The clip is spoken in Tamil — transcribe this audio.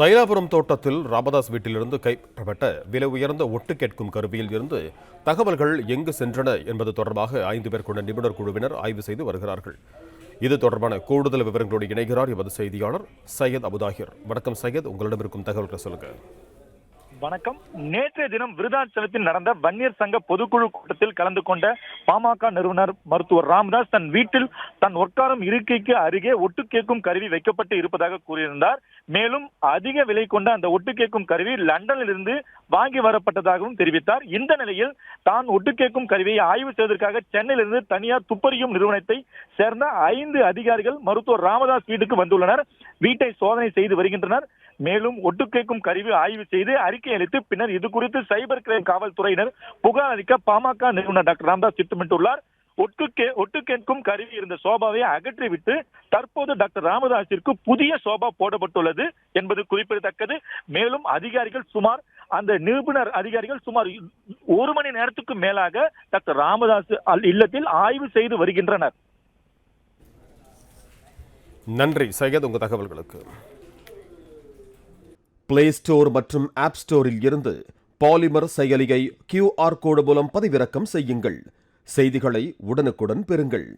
தைலாபுரம் தோட்டத்தில் ராமதாஸ் வீட்டிலிருந்து கைப்பற்றப்பட்ட விலை உயர்ந்த ஒட்டு கேட்கும் கருவியில் இருந்து தகவல்கள் எங்கு சென்றன என்பது தொடர்பாக ஐந்து பேர் கொண்ட நிபுணர் குழுவினர் ஆய்வு செய்து வருகிறார்கள். இது தொடர்பான கூடுதல் விவரங்களோடு இணைகிறார் எமது செய்தியாளர் சையத் அபுதாகிர். வணக்கம் சையத். உங்களிடம் இருக்கும் தகவல்களை சொல்லுங்கள் வணக்கம். நேற்றைய தினம் விருதாச்சலத்தில் நடந்த வன்னியர் சங்க பொதுக்குழு கூட்டத்தில் கலந்து கொண்ட பாமக நிறுவனர் மருத்துவர் ராமதாஸ் தன் வீட்டில் தன் உட்காரும் இருக்கைக்கு அருகே ஒட்டு கேட்கும் கருவி வைக்கப்பட்டு இருப்பதாக கூறியிருந்தார். மேலும் அதிக விலை கொண்ட அந்த ஒட்டு கேட்கும் கருவி லண்டனில் இருந்து வாங்கி வரப்பட்டதாகவும் தெரிவித்தார். இந்த நிலையில் தான் ஒட்டு கேட்கும் கருவியை ஆய்வு செய்வதற்காக சென்னையிலிருந்து தனியார் துப்பறியும் நிறுவனத்தை சேர்ந்த ஐந்து அதிகாரிகள் மருத்துவர் ராமதாஸ் வீட்டுக்கு வந்துள்ளனர். வீட்டை சோதனை செய்து வருகின்றனர். மேலும் ஒட்டு கேட்கும் கருவி ஆய்வு செய்து அறிக்கை அளித்து பின்னர் இது குறித்து சைபர் கிரைம் காவல்துறையினர் புகார் அளிக்க பாமக நிறுவனர் டாக்டர் ராமதாஸ் திட்டமிட்டுள்ளார். ஒட்டுக்கே கே ஒட்டு கேட்கும் கருவி இருந்த சோபாவை அகற்றிவிட்டு தற்போது டாக்டர் ராமதாஸிற்கு புதிய சோபா போடப்பட்டுள்ளது என்பது குறிப்பிடத்தக்கது. மேலும் அதிகாரிகள் சுமார் அந்த நிபுணர் அதிகாரிகள் சுமார் ஒரு மணி நேரத்துக்கு மேலாக டாக்டர் ராமதாஸ் அல் இல்லத்தில் ஆய்வு செய்து வருகின்றனர். நன்றி. சையத் உங்க தகவல்களுக்கு. பிளே ஸ்டோர் மற்றும் ஆப் ஸ்டோரில் இருந்து பாலிமர் செயலியை கியூஆர் கோடு மூலம் பதிவிறக்கம் செய்யுங்கள். செய்திகளை உடனுக்குடன் பெறுங்கள்.